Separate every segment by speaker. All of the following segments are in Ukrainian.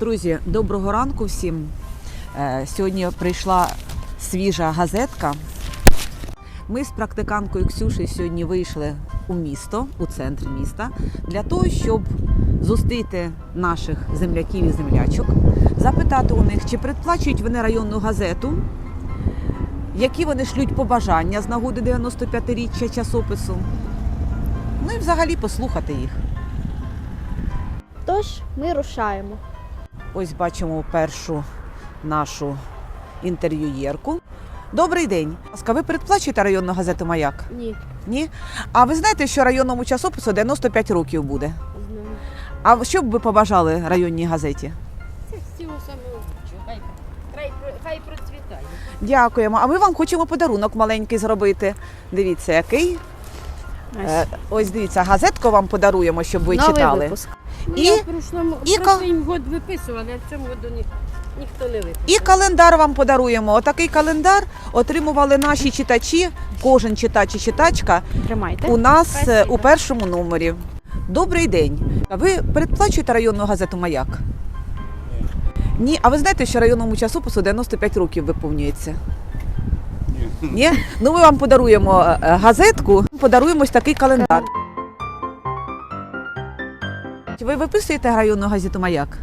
Speaker 1: Друзі, доброго ранку всім. Е, Сьогодні прийшла свіжа газетка. Ми з практиканткою Ксюшею сьогодні вийшли у місто, у центр міста, для того, щоб зустріти наших земляків і землячок, запитати у них, чи предплачують вони районну газету, які вони шлють побажання з нагоди 95-річчя часопису. Ну і взагалі послухати їх.
Speaker 2: Тож ми рушаємо.
Speaker 1: Ось бачимо першу нашу інтерв'юєрку. Добрий день. Ласка, Ви передплачуєте районну газету Маяк?
Speaker 2: Ні,
Speaker 1: Ні? А ви знаєте, що районному часопису 95 років буде?
Speaker 2: знаю.
Speaker 1: А що б ви побажали районній газеті?
Speaker 3: Це всього самого. Хай, хай, хай процвітає.
Speaker 1: Дякуємо. А ми вам хочемо подарунок маленький зробити. Дивіться, який. Е, Ось дивіться, газетку вам подаруємо, щоб ви
Speaker 2: Новий
Speaker 1: читали.
Speaker 2: випуск.
Speaker 3: Ну,
Speaker 1: І-
Speaker 3: я в прошлому,
Speaker 1: і
Speaker 3: в прошлий год виписували, а в цьому году ні, ніхто не виписав.
Speaker 1: І календар вам подаруємо. Отакий календар отримували наші читачі, кожен читач і читачка
Speaker 2: Тримайте.
Speaker 1: у нас е,
Speaker 3: Спасибо.
Speaker 1: у першому номері. Добрий день. А Ви передплачуєте районну газету Маяк? Ні. Ні. А ви знаєте, що районному часопису 95 років виповнюється? Ні. Ні? Ну ми вам подаруємо е, е, газетку, подаруємо ось такий календар. Ви виписуєте районну газету Маяк?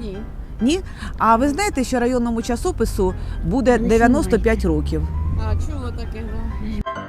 Speaker 3: Ні.
Speaker 1: Ні? А ви знаєте, що районному часопису буде
Speaker 3: Не
Speaker 1: 95 років?
Speaker 3: А чого таке? да?